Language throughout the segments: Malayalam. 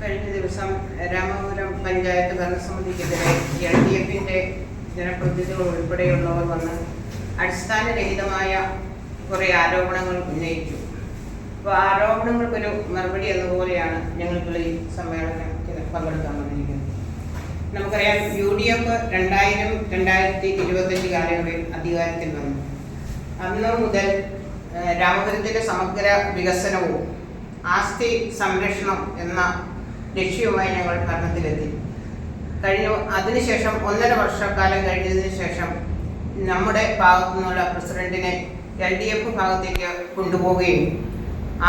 കഴിഞ്ഞ ദിവസം രാമപുരം പഞ്ചായത്ത് ഭരണസമിതിക്കെതിരെ എൽ ഡി എഫിന്റെ ജനപ്രതിനിധികൾ ഉൾപ്പെടെയുള്ളവർ വന്ന് അടിസ്ഥാനരഹിതമായ കുറേ ആരോപണങ്ങൾ ഉന്നയിച്ചു. അപ്പോൾ ആരോപണങ്ങൾക്കൊരു മറുപടി എന്നതുപോലെയാണ് ഞങ്ങൾക്കുള്ള ഈ സമ്മേളനത്തിൽ പങ്കെടുക്കാൻ വന്നിരിക്കുന്നത്. നമുക്കറിയാം യു ഡി എഫ് രണ്ടായിരം രണ്ടായിരത്തി ഇരുപത്തഞ്ച് കാലയളവിൽ അധികാരത്തിൽ വന്നു. അന്ന് മുതൽ രാമപുരത്തിന്റെ സമഗ്ര വികസനവും ആസ്തി സംരക്ഷണം എന്ന ലക്ഷ്യവുമായി ഞങ്ങൾ ഭരണത്തിലെത്തി. കഴിഞ്ഞ അതിനുശേഷം ഒന്നര വർഷക്കാലം കഴിഞ്ഞതിന് ശേഷം നമ്മുടെ ഭാഗത്തു നിന്നുള്ള പ്രസിഡന്റിനെ എൽ ഡി എഫ് ഭാഗത്തേക്ക് കൊണ്ടുപോവുകയും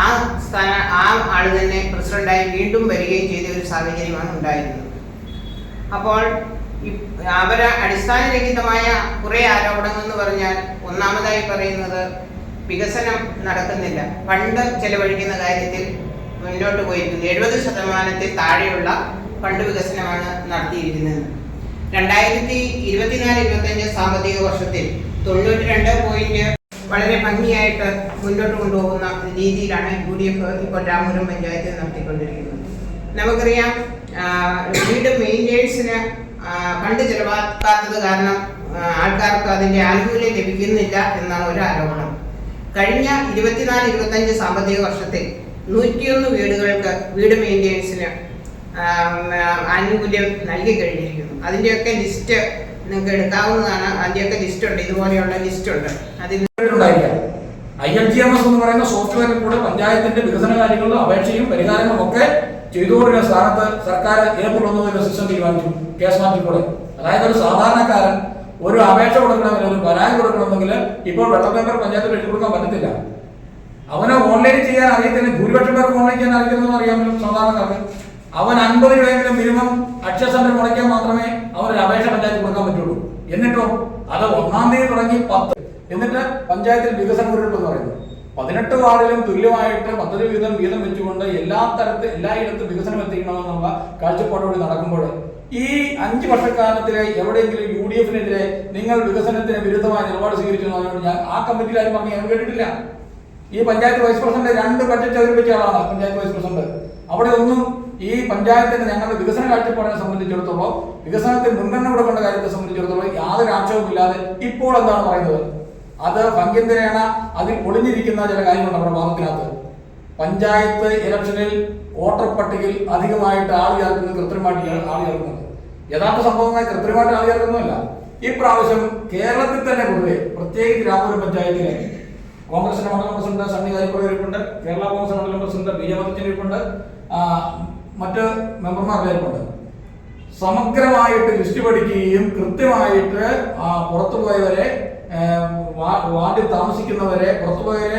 ആ സ്ഥാന ആ ആൾ തന്നെ പ്രസിഡന്റായി വീണ്ടും വരികയും ചെയ്ത ഒരു സാഹചര്യമാണ് ഉണ്ടായിരുന്നത്. അപ്പോൾ അവരെ അടിസ്ഥാനരഹിതമായ കുറേ ആരോപണങ്ങൾ എന്ന് പറഞ്ഞാൽ ഒന്നാമതായി പറയുന്നത് വികസനം നടക്കുന്നില്ല. പണ്ട് ചെലവഴിക്കുന്ന കാര്യത്തിൽ മുന്നോട്ട് പോയിരിക്കുന്നത് എഴുപത് ശതമാനത്തിൽ താഴെയുള്ള ഫണ്ട് വികസനമാണ് നടത്തിയിരിക്കുന്നത്. രണ്ടായിരത്തി ഇരുപത്തിനാല് ഇരുപത്തഞ്ച് സാമ്പത്തിക വർഷത്തിൽ തൊണ്ണൂറ്റി രണ്ട് പോയിന്റ് വളരെ ഭംഗിയായിട്ട് മുന്നോട്ട് കൊണ്ടുപോകുന്ന രീതിയിലാണ് യു ഡി എഫ് ഇപ്പോൾ രാമപുരം പഞ്ചായത്തിൽ നടത്തിക്കൊണ്ടിരിക്കുന്നത്. നമുക്കറിയാം വീട് മെയിന്റേഴ്സിന് ഫണ്ട് ചെലവാക്കാത്തത് കാരണം ആൾക്കാർക്ക് അതിന്റെ ആനുകൂല്യം ലഭിക്കുന്നില്ല എന്നാണ് ഒരു ആരോപണം കഴിഞ്ഞ ഇരുപത്തിനാല് ഇരുപത്തഞ്ച് സാമ്പത്തിക വർഷത്തിൽ നൂറ്റിയൊന്ന് വീടുകൾക്ക് വീട് മെയിന്റെനൻസിന് ആനുകൂല്യം നൽകി കഴിഞ്ഞിരിക്കുന്നു. അതിന്റെയൊക്കെ ലിസ്റ്റ് നിങ്ങൾക്ക് എടുക്കാവുന്നതാണ്. അതിന്റെയൊക്കെ ലിസ്റ്റ് ഉണ്ട് ഇതുപോലെയുള്ള ലിസ്റ്റ് ഉണ്ട് അതിൽ I L G M S എന്ന് പറയുന്ന സോഫ്റ്റ്വെയറിൽ കൂടെ പഞ്ചായത്തിന്റെ വികസന കാര്യങ്ങളിലും അപേക്ഷയും പരിഹാരങ്ങളും ഒക്കെ ചെയ്തുകൊണ്ടിരുന്ന സ്ഥാനത്ത് സർക്കാർ ഏപ്രിൽ ഒരു സിസ്റ്റം തീരുമാനിച്ചു. കേസ് മാറ്റിക്കൂടെ അതായത് ഒരു സാധാരണക്കാരൻ ഒരു അപേക്ഷ കൊടുക്കണമെങ്കിൽ ഒരു പരാതി കൊടുക്കണമെങ്കിൽ ഇപ്പോൾ വെള്ളം പഞ്ചായത്തിൽ എഴുതി കൊടുക്കാൻ പറ്റത്തില്ല. അവന് ഓൺലൈൻ ചെയ്യാൻ അറിയത്തില്ല. ഭൂരിപക്ഷം പേർക്ക് ഓൺലൈൻ ചെയ്യാൻ അറിയത്തില്ലെന്ന് അറിയാമല്ലോ സാധാരണക്കാർക്ക് അവൻ അൻപത് രൂപയെങ്കിലും മിനിമം അക്ഷയ സെന്റർ മുടക്കിയാൽ മാത്രമേ അവനൊരു അപേക്ഷ പഞ്ചായത്ത് കൊടുക്കാൻ പറ്റുള്ളൂ. എന്നിട്ടോ? അത് ഒന്നാം തീയതി തുടങ്ങി പത്ത്. എന്നിട്ട് പഞ്ചായത്തിൽ വികസന കുറിപ്പ് എന്ന് പറയുന്നത്. പതിനെട്ട് വാർഡിലും തുല്യമായിട്ട് പദ്ധതി വീതം വീതം വെച്ചുകൊണ്ട് എല്ലാ തരത്തിൽ എല്ലായിടത്തും വികസനം എത്തിക്കണമെന്നുള്ള കാഴ്ചപ്പാടോടെ നടക്കുമ്പോൾ ഈ അഞ്ച് വർഷക്കാലത്തിലെ എവിടെയെങ്കിലും യു ഡി എഫിനെതിരെ നിങ്ങൾ വികസനത്തിന് വിരുദ്ധമായ നിലപാട് സ്വീകരിച്ചു ഞാൻ ആ കമ്മിറ്റിയിൽ ആരും പറഞ്ഞു ഞാൻ കേട്ടിട്ടില്ല. ഈ പഞ്ചായത്ത് വൈസ് പ്രസിഡന്റ് രണ്ട് ബഡ്ജറ്റ് അവതരിപ്പിച്ച ആളാണ് പഞ്ചായത്ത് വൈസ് പ്രസിഡന്റ് അവിടെ ഒന്നും ഈ പഞ്ചായത്തിന്റെ ഞങ്ങളുടെ വികസന കാഴ്ചപ്പാടിനെ സംബന്ധിച്ചിടത്തോളം വികസനത്തിന് മുൻഗണന കൊടുക്കേണ്ട കാര്യത്തെ സംബന്ധിച്ചിടത്തോളം യാതൊരു ആക്ഷേപമില്ലാതെ ഇപ്പോൾ എന്താണ് പറയുന്നത്? അത് ഭംഗ്യന്തരേണ അതിൽ ഒളിഞ്ഞിരിക്കുന്ന ചില കാര്യങ്ങളുണ്ട് നമ്മുടെ ഭാഗത്തിനകത്ത് പഞ്ചായത്ത് ഇലക്ഷനിൽ വോട്ടർ പട്ടികയിൽ അധികമായിട്ട് ആൾ ചേർക്കുന്നത് കൃത്രിമമായിട്ട് ആൾ ചേർക്കുന്നത് യഥാർത്ഥ സംഭവമായി കൃത്രിമമായിട്ട് ആൾ ഈ പ്രാവശ്യം കേരളത്തിൽ തന്നെ പൊതുവെ പ്രത്യേകിച്ച് രാമപുരം പഞ്ചായത്തിലെ കോൺഗ്രസിന്റെ മണ്ഡലം പ്രസിഡന്റ് സണ്ണി ഇരിപ്പുണ്ട് കേരള കോൺഗ്രസ് മണ്ഡലം പ്രസിഡന്റ് ബി ജെ ഇരിപ്പുണ്ട് മറ്റ് മെമ്പർമാർ ഇരിപ്പുണ്ട്. സമഗ്രമായിട്ട് ലിസ്റ്റ് പഠിക്കുകയും കൃത്യമായിട്ട് പുറത്തു ഏ, വാർഡിൽ താമസിക്കുന്നവരെ പുറത്തുപോയവരെ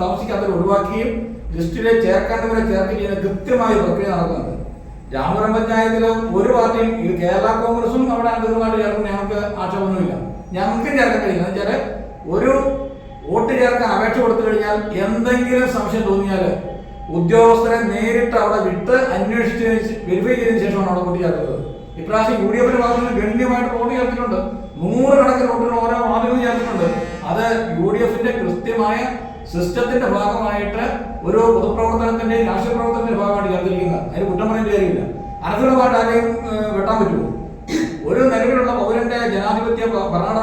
താമസിക്കാത്തവരെ ഒഴിവാക്കുകയും ലിസ്റ്റിലെ ചേർക്കേണ്ടവരെ ചേർക്കുകയും കൃത്യമായ പ്രക്രിയ നടക്കുന്നത് രാമപുരം പഞ്ചായത്തിൽ ഒരു പാർട്ടിയും ഇത് കേരള കോൺഗ്രസും അവിടെ അംഗങ്ങളുമായിട്ട് ചേർക്കുന്ന ഞങ്ങൾക്ക് ആക്ഷേപമൊന്നുമില്ല. ഞങ്ങൾക്കും ചേർക്കാൻ കഴിയില്ല എന്ന് വെച്ചാൽ ഒരു വോട്ട് ചേർക്കാൻ അപേക്ഷ കൊടുത്തു കഴിഞ്ഞാൽ എന്തെങ്കിലും സംശയം തോന്നിയാൽ ഉദ്യോഗസ്ഥരെ നേരിട്ട് അവിടെ വിട്ട് അന്വേഷിച്ചതിന് വെരിഫൈ ചെയ്തതിനു ശേഷമാണ് അവിടെ വോട്ട് ചേർക്കുന്നത്. ഇപ്രാവശ്യം യു ഡി എഫിന്റെ ഭാഗത്ത് നിന്ന് ഗണ്യമായിട്ട് വോട്ട് ചേർത്തിട്ടുണ്ട്. നൂറുകണക്കിന് വോട്ടുകൾ ഓരോ മാധ്യമം ചേർത്തിട്ടുണ്ട്. അത് യു ഡി എഫിന്റെ കൃത്യമായ സിസ്റ്റത്തിന്റെ ഭാഗമായിട്ട് ഒരു പൊതുപ്രവർത്തനത്തിന്റെയും രാഷ്ട്രീയ പ്രവർത്തനത്തിന്റെ ഭാഗമായിട്ട് ചേർത്തിരിക്കുന്നത്. അതിന് കുറ്റം പറയേണ്ട കാര്യമില്ല അനധികൃതമായിട്ട് ആരെയും വെട്ടാൻ പറ്റുമോ? ഒരു നിലവിലുള്ള പൗരന്റെ ജനാധിപത്യ ഭരണഘടന